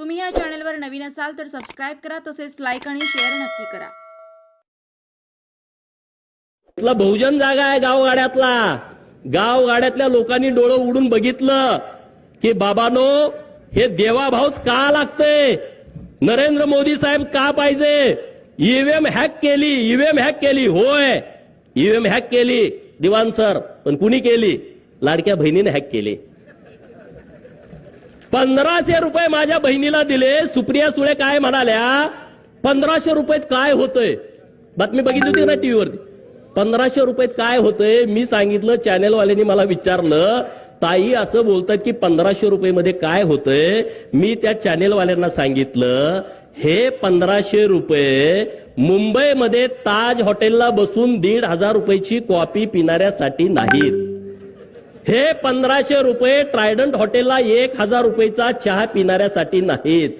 तुम्ही या चॅनलवर नवीन असाल तर सबस्क्राईब करा तसेच लाईक आणि शेअर नक्की करा. इथला बहुजन जागा आहे गावगाड्यातला. गावगाड्यातल्या लोकांनी डोळं उडून बघितलं की बाबानो हे देवाभाऊच का लागतंय? नरेंद्र मोदी साहेब का पाहिजे? ईव्हीएम हॅक केली ईव्हीएम हॅक केली होय. ईव्हीएम हॅक केली दिवान सर पण कुणी केली? लाडक्या बहिणीने हॅक केली. पंधराशे रुपये माझ्या बहिणीला दिले. सुप्रिया सुळे काय म्हणाल्या? पंधराशे रुपयात काय होतंय? बातमी बघितली होती ना टीव्हीवरती? पंधराशे रुपयात काय होतंय? मी सांगितलं चॅनेलवाल्यांनी मला विचारलं. ताई असं बोलतात की पंधराशे रुपये मध्ये काय होतंय? मी त्या चॅनेलवाल्यांना सांगितलं हे पंधराशे रुपये मुंबईमध्ये ताज हॉटेलला बसून दीड हजार रुपयाची कॉफी पिणाऱ्यासाठी नाहीत. हे पंधराशे रुपये ट्रायडंट हॉटेलला एक हजार रुपयेचा चहा पिणाऱ्यासाठी नाहीत.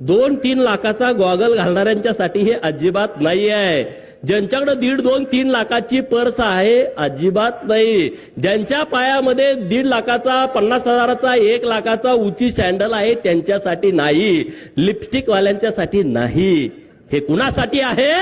दोन तीन लाखाचा गॉगल घालणाऱ्यांच्यासाठी हे अजिबात नाही आहे ज्यांच्याकडे दीड दोन तीन लाखाची पर्स आहे अजिबात नाही. ज्यांच्या पायामध्ये दीड लाखाचा पन्नास हजाराचा एक लाखाचा उची सँडल आहे त्यांच्यासाठी नाही. लिपस्टिकवाल्यांच्यासाठी नाही. हे कुणासाठी आहे?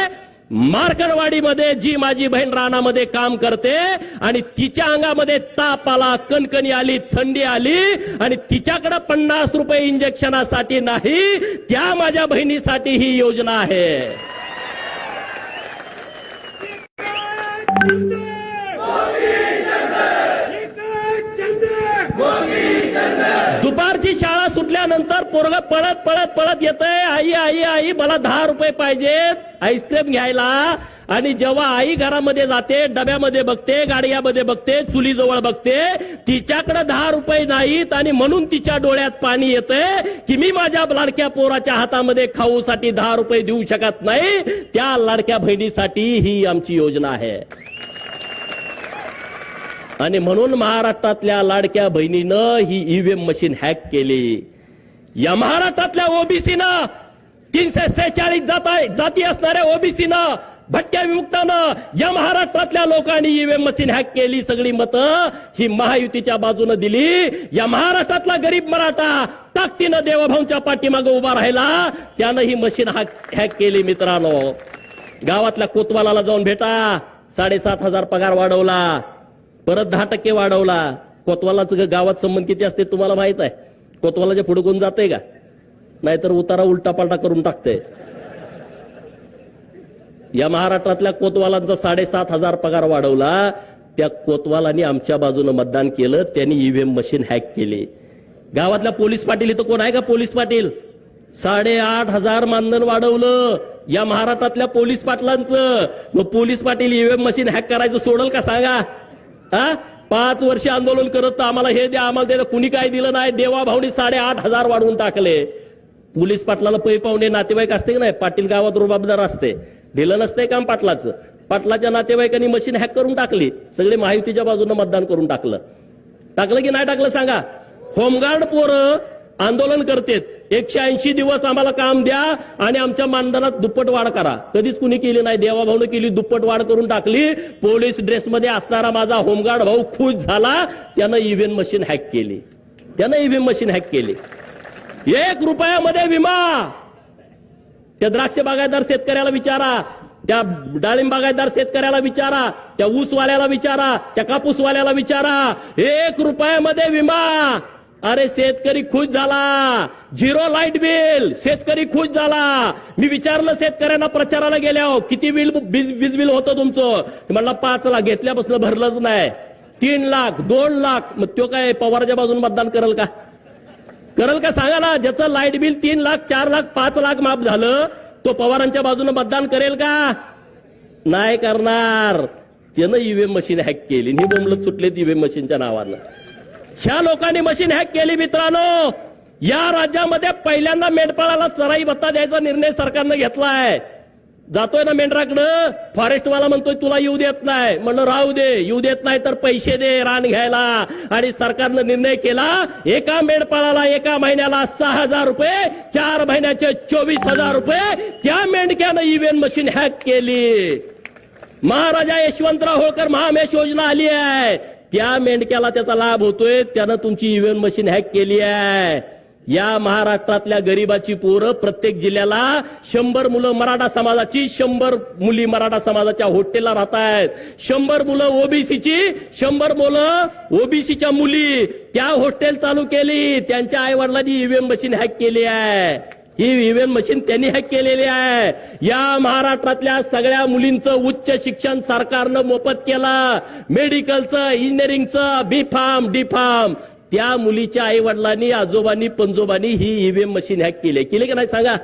मार्करवाडीमध्ये जी माझी बहीण रानामध्ये काम करते आणि तिच्या अंगामध्ये ताप आला कणकणी आली थंडी आली आणि तिच्याकडे पन्नास रुपये इंजेक्शनासाठी नाही त्या माझ्या बहिणीसाठी ही योजना आहे. दुपारची शाळा सुटल्यानंतर पोरग पळत पळत पळत येतंय. आई आई आई मला दहा रुपये पाहिजेत. आईस्क्रीम घ्यायला. आणि जेव्हा आई घरामध्ये जाते डब्यामध्ये बघते गाडयामध्ये बघते चुलीजवळ बघते तिच्याकडे दहा रुपये नाहीत आणि म्हणून तिच्या डोळ्यात पाणी येतंय की मी माझ्या लाडक्या पोराच्या हातामध्ये खाऊसाठी दहा रुपये देऊ शकत नाही. त्या लाडक्या बहिणीसाठी ही आमची योजना आहे. आणि म्हणून महाराष्ट्रातल्या लाडक्या बहिणीनं ही ईव्हीएम मशीन हॅक केली. या महाराष्ट्रातल्या ओबीसीनं तीनशे सेहेचाळीस जात जाती असणाऱ्या ओबीसीनं भटक्या विमुक्तानं या महाराष्ट्रातल्या लोकांनी ईव्हीएम मशीन हॅक केली सगळी मतं ही महायुतीच्या बाजूनं दिली. या महाराष्ट्रातला गरीब मराठा ताकदीनं देवाभाऊंच्या पाठीमागे उभा राहिला त्यानं ही मशीन हॅक हॅक केली मित्रांनो. गावातल्या कोतवालाला जाऊन भेटा. साडेसात हजार पगार वाढवला. परत दहा टक्के वाढवला. कोतवालाच गावात संबंध किती असते तुम्हाला माहीत आहे? कोतवालाच्या पुढे कोण जाते का? नाहीतर उतारा उलटा पालटा करून टाकते या महाराष्ट्रातल्या कोतवालांचा साडेसात हजार पगार वाढवला. त्या कोतवालांनी आमच्या बाजूनं मतदान केलं. त्यांनी ईव्हीएम मशीन हॅक केली. गावातल्या पोलीस पाटील इथं कोण आहे का पोलीस पाटील? साडेआठ हजार मानधन वाढवलं. या महाराष्ट्रातल्या पोलीस पाटलांचं. मग police Patil EVM machine hack करायचं सोडल का सांगा? हा? पाच वर्ष आंदोलन करत तर आम्हाला हे द्या आम्हाला द्या. कुणी काय दिलं नाही देवाभावनी साडेआठ हजार वाढवून टाकले. पोलीस पाटलाला पै पाहुणे नातेवाईक असते की नाही? पाटील गावात रुबाबदार असते. दिलं नसतंय काम पाटलाचं. पाटलाच्या नातेवाईकांनी मशीन हॅक करून टाकली. सगळे महायुतीच्या बाजूने मतदान करून टाकलं. टाकलं की नाही टाकलं सांगा? होमगार्ड पोरं आंदोलन करतेत. एकशे ऐंशी दिवस आम्हाला काम द्या आणि आमच्या मानधनात दुप्पट वाढ करा. कधीच कुणी केली नाही. देवाभाऊने केली दुप्पट वाढ करून टाकली. पोलीस ड्रेसमध्ये असणारा माझा होमगार्ड भाऊ खुश झाला. त्यानं ईव्हीएम मशीन हॅक केली. त्यानं ईव्हीएम मशीन हॅक केली. एक रुपयामध्ये विमा! त्या द्राक्ष बागायतदार शेतकऱ्याला विचारा. त्या डाळिंब बागायतदार शेतकऱ्याला विचारा. त्या ऊसवाल्याला विचारा. त्या कापूसवाल्याला विचारा. एक रुपयामध्ये विमा! अरे शेतकरी खुश झाला. Zero light bill. शेतकरी खुश झाला. मी विचारलं शेतकऱ्यांना प्रचाराला गेल्या किती बिल वीज बिल होतं तुमचं? म्हणलं म्हणला पाच लाख. घेतल्यापासून भरलंच नाही. तीन लाख दोन लाख. मग तो काय पवारच्या बाजून मतदान करेल का? करल का? सांगा ना. ज्याचं लाइट बिल तीन लाख चार लाख पाच लाख माफ झालं तो पवारांच्या बाजूने मतदान करेल का? नाही करणार. त्यानं ईव्हीएम मशीन हॅक केली. नि बोंबलत सुटले ईव्हीएम मशीनच्या नावानं. ह्या लोकांनी मशीन हॅक केली मित्रांनो. या राज्यामध्ये पहिल्यांदा मेंढपाळाला चराई भत्ता द्यायचा निर्णय सरकारनं घेतलाय. जातोय ना मेंढराकडं? फॉरेस्टवाला म्हणतोय तुला येऊ देत नाही. म्हणलं राहू दे येऊ देत नाही तर पैसे दे रान घ्यायला. आणि सरकारनं निर्णय केला एका मेंढपाळाला एका महिन्याला सहा हजार रुपये चार महिन्याचे चोवीस हजार रुपये. त्या मेंढक्यानं ईव्हीएम मशीन हॅक केली. महाराजा यशवंतराव होळकर महामेश योजना आली आहे. त्या मेंढक्याला त्याचा लाभ होतोय. त्यानं तुमची ईव्हीएम मशीन हॅक केली आहे. या महाराष्ट्रातल्या गरिबाची पोरं प्रत्येक जिल्ह्याला शंभर मुलं मराठा समाजाची शंभर मुली मराठा समाजाच्या हॉटेलला राहत आहेत शंभर मुलं ओबीसीची शंभर मुलं ओबीसीच्या मुली त्या हॉस्टेल चालू केली. त्यांच्या आईवडिलांनी ईव्हीएम मशीन हॅक केली आहे. ही ईव्हीएम मशीन त्यांनी हॅक केलेली आहे. या महाराष्ट्रातल्या सगळ्या मुलींचं उच्च शिक्षण सरकारनं मोफत केलं. मेडिकलचं इंजिनिअरिंगचं बी फार्म डी फार्म त्या मुलीच्या आई वडिलांनी आजोबांनी पंजोबांनी ही ईव्हीएम मशीन हॅक केली. केली का नाही सांगा?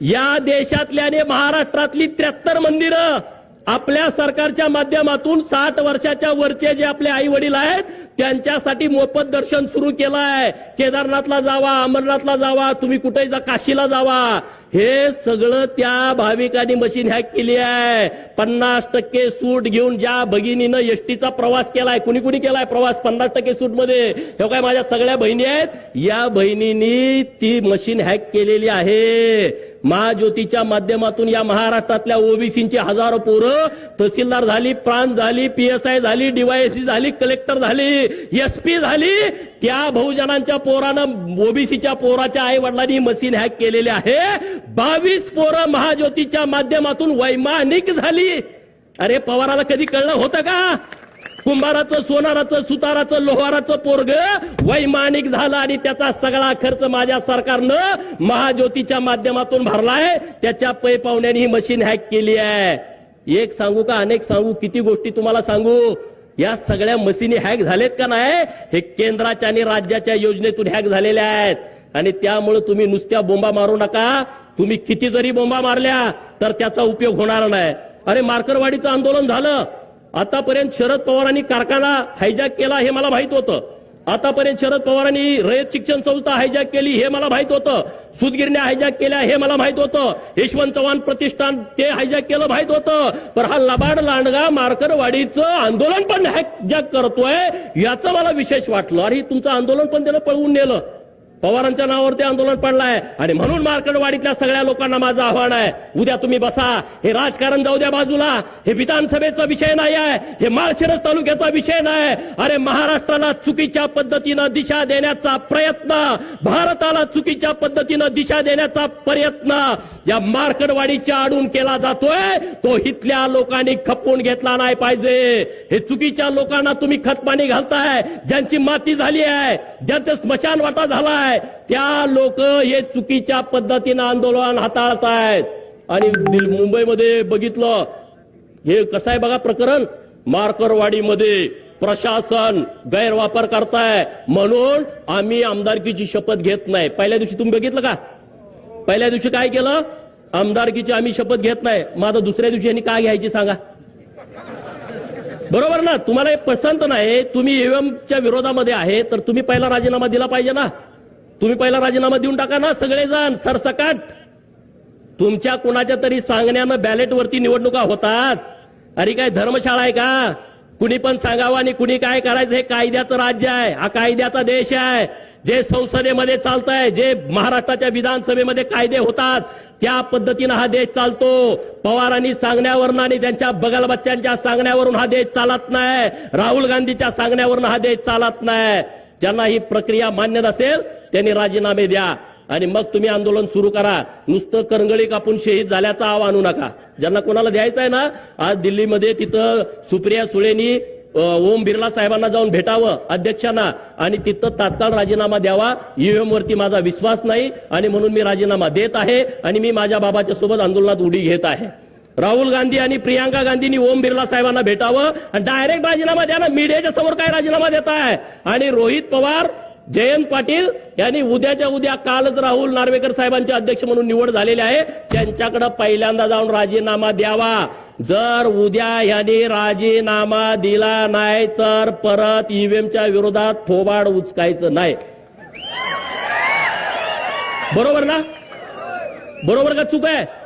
या देशातल्या आणि महाराष्ट्रातली त्र्याहत्तर मंदिरं आपल्या सरकारच्या माध्यमातून साठ वर्षाच्या वरचे जे आपले आई वडील आहेत त्यांच्यासाठी मोफत दर्शन सुरू केलं आहे. केदारनाथला जावा अमरनाथला जावा तुम्ही कुठेही जा काशीला जावा. हे सगळं त्या भाविकांनी मशीन हॅक केली आहे. पन्नास टक्के सूट घेऊन ज्या भगिनीनं एसटीचा प्रवास केलाय कुणी कुणी केलाय प्रवास? पन्नास टक्के सूटमध्ये हे काय माझ्या सगळ्या बहिणी आहेत? या बहिणींनी ती मशीन हॅक केलेली आहे. महाज्योतीच्या माध्यमातून या महाराष्ट्रातल्या ओबीसीची हजारो पोरं तहसीलदार झाली प्रांत झाली पीएसआय झाली डीवायएससी झाली कलेक्टर झाली एसपी झाली. त्या बहुजनांच्या पोरानं ओबीसीच्या पोराच्या आई वडिलांनी मशीन हॅक केलेली आहे. बावीस पोरं महाज्योतीच्या माध्यमातून वैमानिक झाली. अरे पवाराला कधी कळलं होतं का? कुंभाराचं सोनाराचं सुताराचं लोहाराचं पोरग वैमानिक झालं आणि त्याचा सगळा खर्च माझ्या सरकारनं महाज्योतीच्या माध्यमातून भरलाय त्याच्या पै पाहुण्याने ही मशीन हॅक केली आहे. एक सांगू का अनेक सांगू? किती गोष्टी तुम्हाला सांगू? या सगळ्या मशीनी हॅक झालेत का नाही? हे केंद्राच्या आणि राज्याच्या योजनेतून हॅक झालेल्या आहेत. आणि त्यामुळे तुम्ही नुसत्या बोंबा मारू नका. तुम्ही किती जरी बोंबा मारल्या तर त्याचा उपयोग होणार नाही. अरे मार्करवाडीचं आंदोलन झालं. आतापर्यंत शरद पवारांनी कारखाना हायजॅक केला हे मला माहीत होतं. आतापर्यंत शरद पवारांनी रयत शिक्षण संस्था हायजॅक केली हे मला माहीत होतं. सुदगिरण्या हायजॅक केल्या हे मला माहीत होतं. यशवंत चव्हाण प्रतिष्ठान ते हायजॅक केलं माहीत होतं. पण हा लबाड लांडगा मार्करवाडीचं आंदोलन पण हायजॅक करतोय याचं मला विशेष वाटलं. अरे तुमचं आंदोलन पण त्यानं पळवून नेलं. पवारांच्या नावावरती आंदोलन पडलाय. आणि म्हणून मार्कडवाडीतल्या सगळ्या लोकांना माझं आव्हान आहे. उद्या तुम्ही बसा. हे राजकारण जाऊ द्या बाजूला. हे विधानसभेचा विषय नाही आहे. हे माळशिरस तालुक्याचा विषय नाही अरे महाराष्ट्राला चुकीच्या पद्धतीनं दिशा देण्याचा प्रयत्न. भारताला चुकीच्या पद्धतीनं दिशा देण्याचा प्रयत्न. या मार्कडवाडीच्या आडून केला जातोय. तो इथल्या लोकांनी खपवून घेतला नाही पाहिजे. हे चुकीच्या लोकांना तुम्ही खतपाणी घालताय. ज्यांची माती झाली आहे. ज्यांचं स्मशान वाटा झालाय त्या लोक हे चुकीच्या पद्धतीनं आंदोलन हाताळत आहेत. आणि मुंबईमध्ये बघितलं हे कसं आहे बघा प्रकरण? मार्करवाडीमध्ये प्रशासन गैरवापर करताय. म्हणून आम्ही आमदारकीची शपथ घेत नाही. पहिल्या दिवशी तुम्ही बघितलं का? पहिल्या दिवशी काय केलं? आमदारकीची आम्ही शपथ घेत नाही. मग आता दुसऱ्या दिवशी यांनी काय घ्यायची सांगा? बरोबर ना? तुम्हाला हे पसंत नाही. तुम्ही ईव्हीएमच्या विरोधामध्ये आहे तर तुम्ही पहिला राजीनामा दिला पाहिजे ना? तुम्ही पहिला राजीनामा देऊन टाका ना सगळेजण सरसकट. तुमच्या कुणाच्या तरी सांगण्यानं बॅलेटवरती निवडणुका होतात. अरे काय धर्मशाळा आहे का? कुणी पण सांगावं आणि कुणी काय करायचं हे कायद्याचं राज्य आहे. हा कायद्याचा देश आहे. जे संसदेमध्ये चालतंय जे महाराष्ट्राच्या विधानसभेमध्ये कायदे होतात त्या पद्धतीनं हा देश चालतो. पवारांनी सांगण्यावरून आणि त्यांच्या बगल बच्च्यांच्या सांगण्यावरून हा देश चालत नाही. राहुल गांधीच्या सांगण्यावरून हा देश चालत नाही. ज्यांना ही प्रक्रिया मान्य नसेल त्यांनी राजीनामे द्या. आणि मग तुम्ही आंदोलन सुरू करा. नुसतं करंगळी कापून शहीद झाल्याचा आव आणू नका. ज्यांना कोणाला द्यायचं आहे ना आज दिल्लीमध्ये तिथं सुप्रिया सुळेनी ओम बिर्ला साहेबांना जाऊन भेटावं अध्यक्षांना. आणि तिथं तात्काळ राजीनामा द्यावा. ईव्हीएम वरती माझा विश्वास नाही. आणि म्हणून मी राजीनामा देत आहे. आणि मी माझ्या बाबाच्या सोबत आंदोलनात उडी घेत आहे. राहुल गांधी आणि प्रियांका गांधींनी ओम बिर्ला साहेबांना भेटावं आणि डायरेक्ट राजीनामा द्या ना. मीडियाच्या समोर काय राजीनामा देत आहे? आणि रोहित पवार जयंत पाटील यांनी उद्याच्या उद्या कालच राहुल नार्वेकर साहेबांचे अध्यक्ष म्हणून निवड झालेली आहे. त्यांच्याकडे पहिल्यांदा जाऊन राजीनामा द्यावा. जर उद्या यांनी राजीनामा दिला नाही तर परत ईव्हीएमच्या विरोधात थोबाड उचकायचं नाही. बरोबर ना? बरोबर का चूक आहे?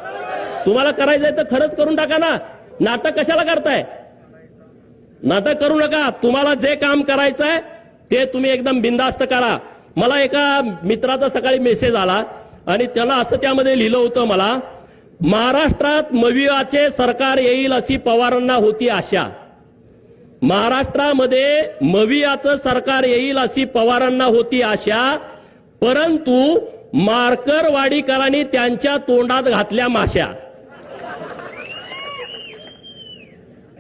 तुम्हाला करायचंय तर खरंच करून टाका ना. नाटक कशाला करताय? नाटक करू नका. तुम्हाला जे काम करायचं आहे ते तुम्ही एकदम बिंदास्त करा. मला एका मित्राचा सकाळी मेसेज आला आणि त्याला असं त्यामध्ये लिहिलं होतं मला महाराष्ट्रात मवियाचे सरकार येईल अशी पवारांना होती आशा. महाराष्ट्रामध्ये मवियाचं सरकार येईल अशी पवारांना होती आशा परंतु मारकरवाडीकरांनी त्यांच्या तोंडात घातल्या माश्या.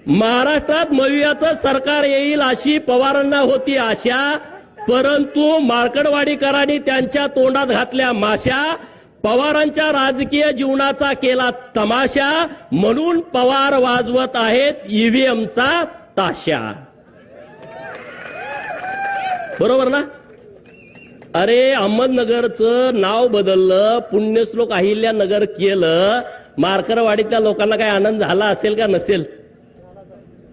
महाराष्ट्रात मवियाचं सरकार येईल अशी पवारांना होती आशा परंतु मार्कडवाडीकरांनी त्यांच्या तोंडात घातल्या माशा पवारांच्या राजकीय जीवनाचा केला तमाशा म्हणून पवार वाजवत आहेत ईव्हीएमचा ताशा. बरोबर ना? अरे अहमदनगरचं नाव बदललं पुण्यश्लोक अहिल्यानगर केलं मार्करवाडीतल्या लोकांना काय आनंद झाला असेल का नसेल?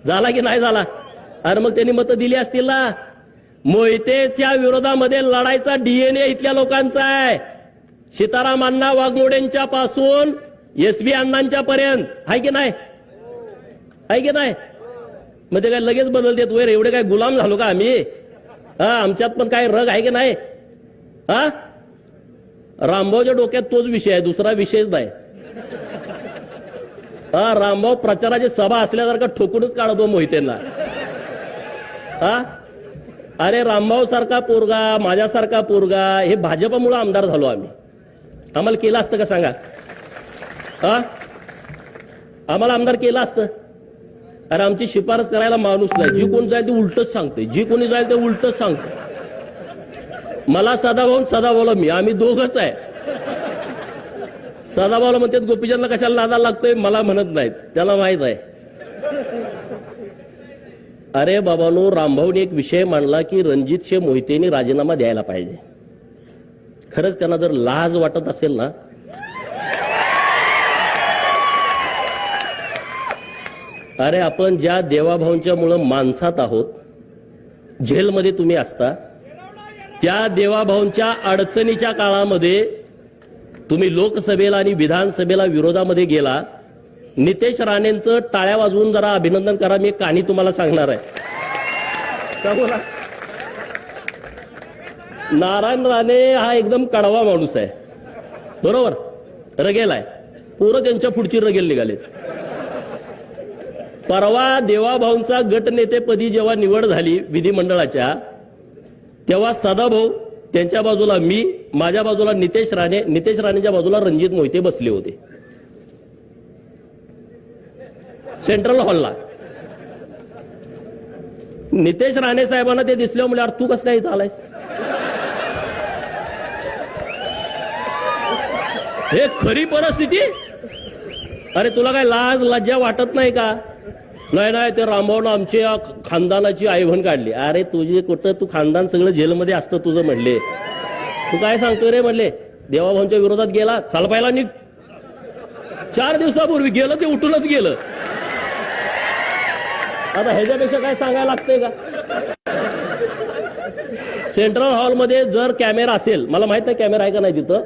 झाला की नाही झाला? अरे मग त्यांनी मतं दिली असतील ना. मोहितेच्या विरोधामध्ये लढायचा डीएनए इथल्या लोकांचा आहे. सीताराम अण्णा वाघमोडेंच्या पासून एस बी अण्णांच्या पर्यंत. आहे की नाही? आहे की नाही? मग ते काय लगेच बदलतेत वैर? एवढे काय गुलाम झालो का आम्ही? हा आमच्यात पण काय रग आहे की नाही? हा? रामभाऊच्या डोक्यात तोच विषय आहे दुसरा विषयच नाही. हा रामभाऊ प्रचाराची सभा असल्यासारखा ठोकूनच काढतो मोहितेंना. हा? अरे रामभाऊ सारखा पोरगा माझ्यासारखा पोरगा हे भाजपामुळे आमदार झालो आम्ही. आम्हाला केलं असतं का सांगा? हा? आम्हाला आमदार केलं असतं? अरे आमची शिफारस करायला माणूस नाही. जी कोण जाईल ते उलटच सांगते जी कोणी जाईल ते उलटच सांगते मला सदाभाऊ सदाभाऊला मी. आम्ही दोघच आहे. सदाभाऊला म्हणतात गोपीचंदला कशाला लादा लागतोय? मला म्हणत नाहीत. त्याला माहीत आहे. अरे बाबानो रामभाऊने एक विषय मांडला की रणजित शे मोहितेने राजीनामा द्यायला पाहिजे. खरंच त्यांना जर लाज वाटत असेल ना अरे आपण ज्या देवाभाऊंच्या मुळे माणसात आहोत झेलमध्ये तुम्ही असता त्या देवाभाऊंच्या अडचणीच्या काळामध्ये तुम्ही लोकसभेला आणि विधानसभेला विरोधामध्ये गेला नितेश राणेंचं टाळ्या वाजवून जरा अभिनंदन करा मी कहाणी तुम्हाला सांगणार आहे. नारायण राणे हा एकदम कडवा माणूस आहे. बरोबर? रगेल आहे पोरं त्यांच्या पुढची रगेल निघाले परवा देवाभाऊंचा गटनेतेपदी जेव्हा निवड झाली विधिमंडळाच्या तेव्हा सदाभाऊ त्यांच्या बाजूला मी माझ्या बाजूला नितेश राणे नितेश राणेच्या बाजूला रणजित मोहिते बसले होते. सेंट्रल हॉलला नितेश राणे साहेबांना ते दिसले म्हणजे अरे तू कसं काय इथं आलायस? हे खरी परिस्थिती? अरे तुला काय लाज लज्जा वाटत नाही का? नाही नाही ते रामभाऊनं आमच्या खानदानाची आईवण काढली. अरे तुझी कुठं तू खानदान सगळं जेलमध्ये असतं तुझं म्हणले. तू काय सांगतोय रे म्हणले? देवाभाऊंच्या विरोधात गेला चाल पाहिला निघ. चार दिवसापूर्वी गेलं ते उठूनच गेलं. आता ह्याच्यापेक्षा काय सांगायला लागतंय का? सेंट्रल हॉलमध्ये जर कॅमेरा असेल मला माहीत नाही कॅमेरा आहे का नाही तिथं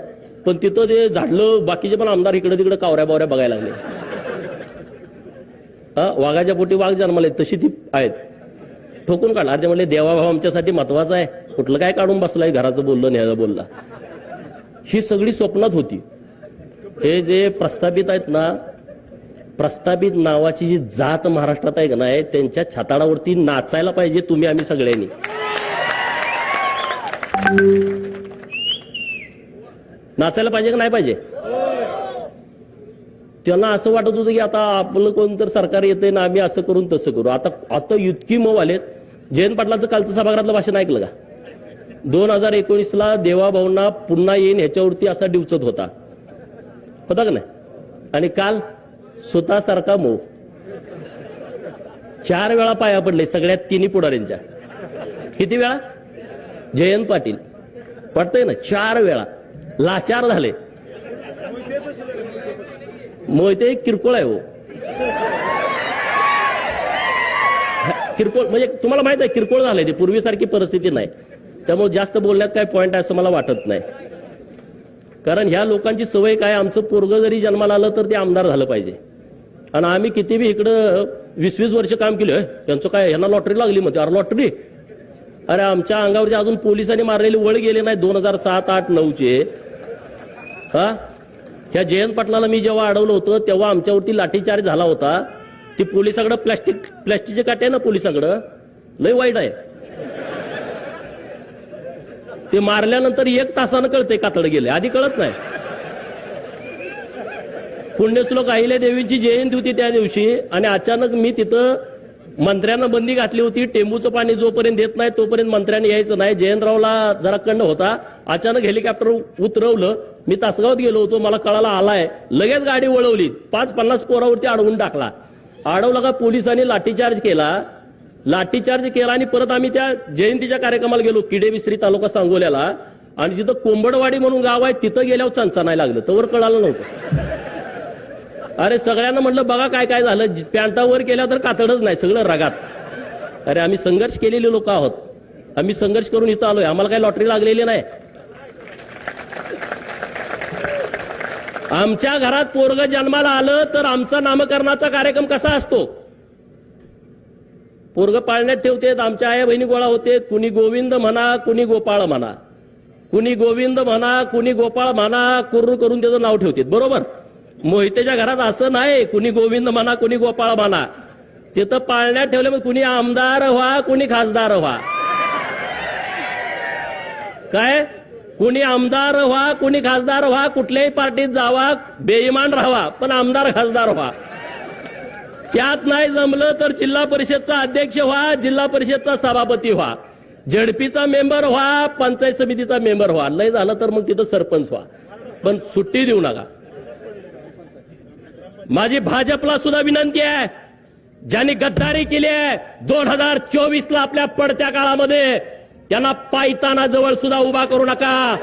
पण तिथं ते झाडलं बाकीचे पण आमदार इकडे तिकडे कावऱ्या बावऱ्या बघायला लागले. वाघाच्या पोटी वाघ जन्माला तशी ती आहेत. ठोकून काढला अरे म्हणले देवाभाव आमच्यासाठी महत्त्वाचा आहे. कुठलं काय काढून बसलाय घराचं बोललं न्यायचं बोलला. ही सगळी स्वप्नात होती. हे जे प्रस्थापित आहेत ना प्रस्थापित नावाची जी जात महाराष्ट्रात आहे का नाही त्यांच्या छाताडावरती नाचायला पाहिजे तुम्ही आम्ही सगळ्यांनी. नाचायला पाहिजे का नाही पाहिजे? त्यांना असं वाटत होतं की आता आपलं कोण तर सरकार येते ना आम्ही असं करून तसं करू. आता आता इतकी मऊ आलेत. जयंत पाटलाचं कालचं सभागृहातलं भाषण ऐकलं का? दोन हजार एकोणीसला देवाभाऊंना पुन्हा येईन ह्याच्यावरती असा डिवचत होता. होता का नाही? आणि काल स्वतःसारखा मऊ. चार वेळा पाया पडले सगळ्यात तिन्ही पुढाऱ्यांच्या. किती वेळा? जयंत पाटील. वाटतंय ना? चार वेळा. लाचार झाले. मोहिते एक किरकोळ आहे हो. किरकोळ म्हणजे तुम्हाला माहीत आहे किरकोळ झालंय ते पूर्वीसारखी परिस्थिती नाही. त्यामुळे जास्त बोलण्यात काय पॉईंट आहे असं मला वाटत नाही. कारण ह्या लोकांची सवय काय आमचं पोरग जरी जन्माला आलं तर ते आमदार झालं पाहिजे. आणि आम्ही किती बी इकडं वीस वीस वर्ष काम केलं त्यांचं काय यांना लॉटरी लागली म्हणते. अरे लॉटरी अरे आमच्या अंगावरती अजून पोलिसांनी मारलेली वळ गेले नाही दोन हजार सात आठ नऊचे. हा? ह्या जयंत पाटलाला मी जेव्हा अडवलं होतं तेव्हा आमच्यावरती लाठीचार्ज झाला होता. ती पोलिसाकडं प्लॅस्टिक प्लॅस्टिकचे काटे आहे ना पोलिसाकडं? लय वाईट आहे. ते मारल्यानंतर एक तासानं कळते कातड गेले. आधी कळत नाही. पुण्यश्लोक अहिल्या देवीची जयंती होती त्या दिवशी आणि अचानक मी तिथं मंत्र्यांना बंदी घातली होती टेंबूचं पाणी जोपर्यंत देत नाही तोपर्यंत मंत्र्यांनी यायचं नाही. जयंतरावला जरा कंड होता. अचानक हेलिकॉप्टर उतरवलं. मी तासगावात गेलो होतो. मला कळाला आलाय. लगेच गाडी वळवली. पाच पन्नास पोरावरती अडवून टाकला. अडवला का पोलिसांनी लाठीचार्ज केला? लाठीचार्ज केला आणि परत आम्ही त्या जयंतीच्या कार्यक्रमाला गेलो किडे मिश्री तालुका सांगोल्याला. आणि तिथं कोंबडवाडी म्हणून गाव आहे तिथं गेल्यावर चंचा लागलं. तवर कळालं नव्हतं. अरे सगळ्यांना म्हटलं बघा काय काय झालं. पॅन्टावर केल्या तर कातडच नाही सगळं रगात. अरे आम्ही संघर्ष केलेले लोक आहोत. आम्ही संघर्ष करून इथं आलोय. आम्हाला काही लॉटरी लागलेली नाही. आमच्या घरात पोरग जन्माला आलं तर आमचा नामकरणाचा कार्यक्रम कसा असतो? पोरग पाळण्यात ठेवतेत आमच्या आया बहिणी गोळा होते कुणी गोविंद म्हणा कुणी गोपाळ म्हणा. कुणी गोविंद म्हणा कुणी गोपाळ म्हणा कुर्रू करून त्याचं नाव ठेवतेत. बरोबर? मोहितेच्या घरात असं नाही. कुणी गोविंद म्हणा कुणी गोपाळ म्हणा. तिथं पाळण्यात ठेवल्यामुळे कुणी आमदार व्हा कुणी खासदार व्हा. काय? कुणी आमदार व्हा कुणी खासदार व्हा कुठल्याही पार्टीत जावा बेईमान राहावा पण आमदार खासदार व्हा. त्यात नाही जमलं तर जिल्हा परिषदचा अध्यक्ष व्हा जिल्हा परिषदचा सभापती व्हा. झडपीचा मेंबर व्हा पंचायत समितीचा मेंबर व्हा. लय झालं तर मग तिथं सरपंच व्हा. पण सुट्टी देऊ नका. माझी भाजपला सुद्धा विनंती आहे. ज्यांनी गद्दारी केली आहे दोन हजार चोवीस ला आपल्या पडत्या काळामध्ये त्यांना पायताना जवळ सुद्धा उभा करू नका.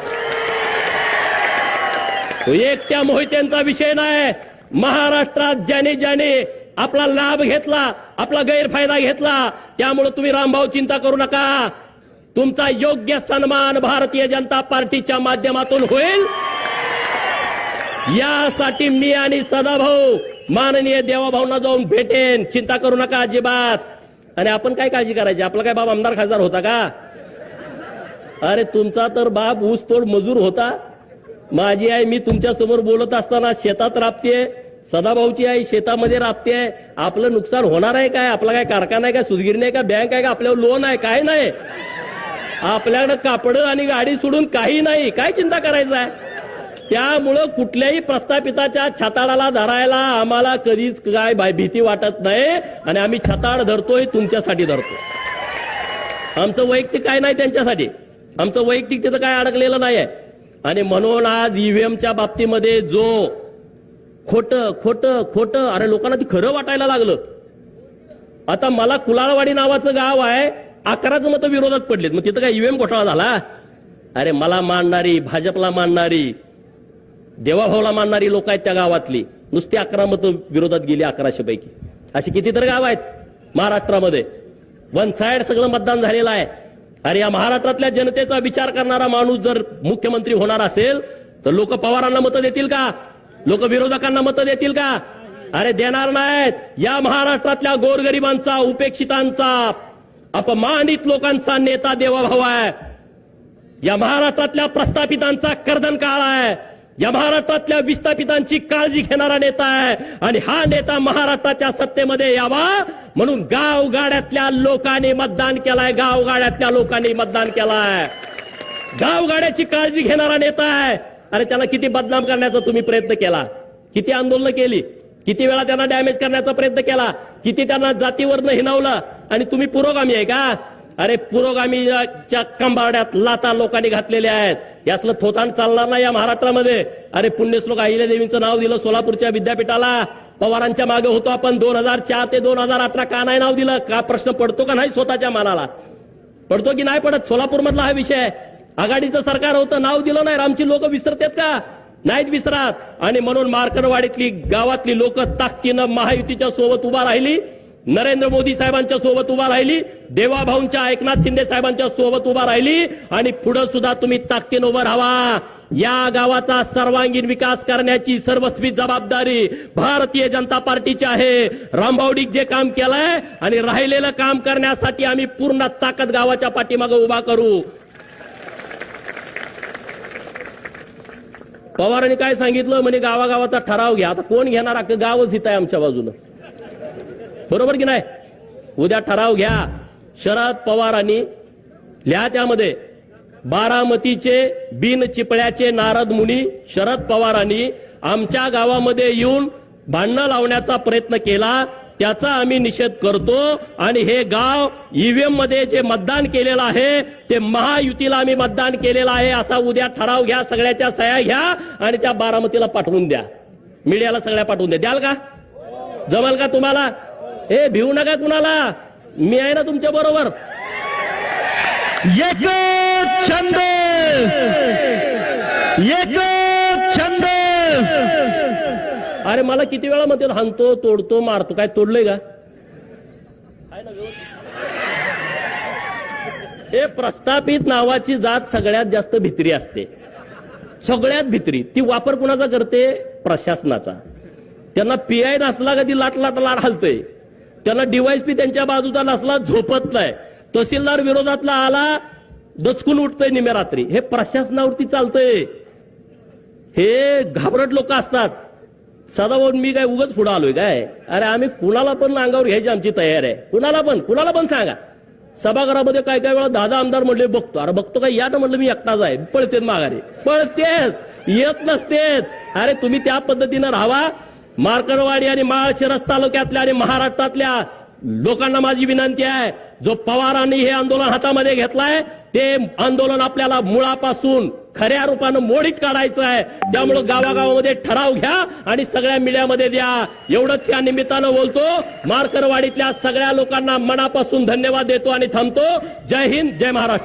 तो एकट्या मोहित्यांचा विषय नाही. महाराष्ट्रात ज्याने ज्याने आपला लाभ घेतला आपला गैरफायदा घेतला त्यामुळे तुम्ही रामभाऊ चिंता करू नका. तुमचा योग्य सन्मान भारतीय जनता पार्टीच्या माध्यमातून होईल. यासाठी मी आणि सदाभाऊ माननीय देवाभाऊंना जाऊन भेटेन. चिंता करू नका अजिबात. आणि आपण काय काळजी करायची? आपला काय बाप आमदार खासदार होता का? अरे तुमचा तर बाप ऊसतोड मजूर होता. माझी आई मी तुमच्यासमोर बोलत असताना शेतात राबते सदाभाऊची आई शेतामध्ये राबते आपलं नुकसान होणार आहे काय? आपला काय कारखाना आहे का? सुदगिरणी आहे का? बँक आहे का? आपल्यावर लोन आहे? काय नाही. आपल्याकडं कापड आणि गाडी सोडून काही नाही. काय चिंता करायचं आहे? त्यामुळं कुठल्याही प्रस्थापिताच्या छाताडाला धरायला आम्हाला कधीच काय भीती वाटत नाही आणि आम्ही छाताड धरतोय तुमच्यासाठी धरतो आमचं वैयक्तिक काय नाही त्यांच्यासाठी. आमचं वैयक्तिक तिथं काय अडकलेलं नाही आहे आणि म्हणून आज ईव्हीएमच्या बाबतीमध्ये जो खोट खोट खोट अरे लोकांना ती खरं वाटायला लागलं. आता मला कुलाळवाडी नावाचं गाव आहे अकराच मतं विरोधात पडलेत. मग तिथं काय ईव्हीएम घोटाळा झाला? अरे मला मानणारी भाजपला मानणारी देवाभावला मानणारी लोक आहेत त्या गावातली. नुसती अकरा मतं विरोधात गेली अकराशे पैकी. अशी कितीतरी गाव आहेत महाराष्ट्रामध्ये. वन साइड सगळं मतदान झालेलं आहे. अरे या महाराष्ट्रातल्या जनतेचा विचार करणारा माणूस जर मुख्यमंत्री होणार असेल तर लोक पवारांना मतं देतील का? लोक विरोधकांना मतं देतील का? अरे देणार नाहीत. या महाराष्ट्रातल्या गोरगरिबांचा उपेक्षितांचा अपमानित लोकांचा नेता देवाभाव आहे. या महाराष्ट्रातल्या प्रस्थापितांचा कर्दन काळ आहे. या महाराष्ट्रातल्या विस्थापितांची काळजी घेणारा नेता आहे. आणि हा नेता महाराष्ट्राच्या सत्तेमध्ये यावा म्हणून गाव गाड्यातल्या लोकांनी मतदान केलाय. गावगाड्यातल्या लोकांनी मतदान केलाय. गावगाड्याची काळजी घेणारा नेता आहे. अरे त्याला किती बदनाम करण्याचा तुम्ही प्रयत्न केला? किती आंदोलन केली? किती वेळा त्यांना डॅमेज करण्याचा प्रयत्न केला? किती त्यांना जातीवरनं हिनवलं आणि तुम्ही पुरोगामी आहे का? अरे पुरोगामीच्या कंबाड्यात लाता लोकांनी घातलेल्या आहेत. यासलं थोतान चालणार नाही या महाराष्ट्रामध्ये. अरे पुण्यश्लोक अहिल्या देवींचं नाव दिलं सोलापूरच्या विद्यापीठाला. पवारांच्या मागे होतो आपण. दोन हजार चार ते दोन हजार अठरा का नाही नाव दिलं? का प्रश्न पडतो का नाही स्वतःच्या मनाला? पडतो की नाही पडत? सोलापूर मधला हा विषय. आघाडीचं सरकार होतं. नाव दिलं नाही. आमची लोक विसरतात का? नाहीत विसरात. आणि म्हणून मार्करवाडीतली गावातली लोक ताकदीनं महायुतीच्या सोबत उभा राहिली. नरेंद्र मोदी साहेबांच्या सोबत उभा राहिली देवाभाऊंच्या एकनाथ शिंदे साहेबांच्या सोबत उभा राहिली आणि पुढे सुद्धा तुम्ही ताकदीन उभं राहा या गावाचा सर्वांगीण विकास करण्याची सर्वस्वी जबाबदारी भारतीय जनता पार्टीची आहे. रामभाऊडिक जे काम केलंय आणि राहिलेलं काम करण्यासाठी आम्ही पूर्ण ताकद गावाच्या पाठीमागे उभा करू. पवारांनी काय सांगितलं? म्हणे गावागावाचा ठराव घ्या. आता कोण घेणार? गावच हित आहे आमच्या बाजूनं. बरोबर की नाही? उद्या ठराव घ्या. शरद पवारांनी लिहा त्यामध्ये बारामतीचे बिन चिपळ्याचे नारद मुनी शरद पवारांनी आमच्या गावामध्ये येऊन भांडणं लावण्याचा प्रयत्न केला. त्याचा आम्ही निषेध करतो आणि हे गाव ईव्हीएममध्ये जे मतदान केलेलं आहे ते महायुतीला आम्ही मतदान केलेलं आहे. असा उद्या ठराव घ्या. सगळ्याच्या सह्या घ्या आणि त्या बारामतीला पाठवून द्या. मीडियाला सगळ्या पाठवून द्या. द्याल का? जमाल का तुम्हाला? हे भिवू नका कुणाला. मी आहे ना तुमच्या बरोबर. एक छंद. एक छंद. अरे मला किती वेळा म्हणते हाणतो तोडतो मारतो काय तोडलंय का? हे प्रस्थापित नावाची जात सगळ्यात जास्त भित्री असते. सगळ्यात भित्री. ती वापर कुणाचा करते? प्रशासनाचा. त्यांना पीआय नसला का ती लाट लाट लाट हलतय? त्यांना डीवायसपी त्यांच्या बाजूचा नसला झोपत नाही. तहसीलदार विरोधातला आला दचकून उठतंय निम्या रात्री. हे प्रशासनावरती चालतंय. हे घाबरट लोक असतात. सदाभाऊ मी काय उगच पुढे आलोय काय? अरे आम्ही कुणाला पण अंगावर घ्यायची आमची तयार आहे. कुणाला पण कुणाला पण सांगा. सभागृहामध्ये काय काय वेळा दादा आमदार म्हणले बघतो. अरे बघतो काय? या म्हणलं मी एकटाच आहे. पळतेत माघारी. पळतेत. येत नसतेत. अरे तुम्ही त्या पद्धतीनं राहावा. मार्करवाडी आणि माळशिरस तालुक्यातल्या आणि महाराष्ट्रातल्या लोकांना माझी विनंती आहे जो पवारांनी हे आंदोलन हातामध्ये घेतलाय ते आंदोलन आपल्याला मुळापासून खऱ्या रूपानं मोडीत काढायचं आहे. त्यामुळं गावागावामध्ये ठराव घ्या आणि सगळ्या मीडियामध्ये द्या. एवढंच या निमित्तानं बोलतो. मार्करवाडीतल्या सगळ्या लोकांना मनापासून धन्यवाद देतो आणि थांबतो. जय हिंद जय महाराष्ट्र.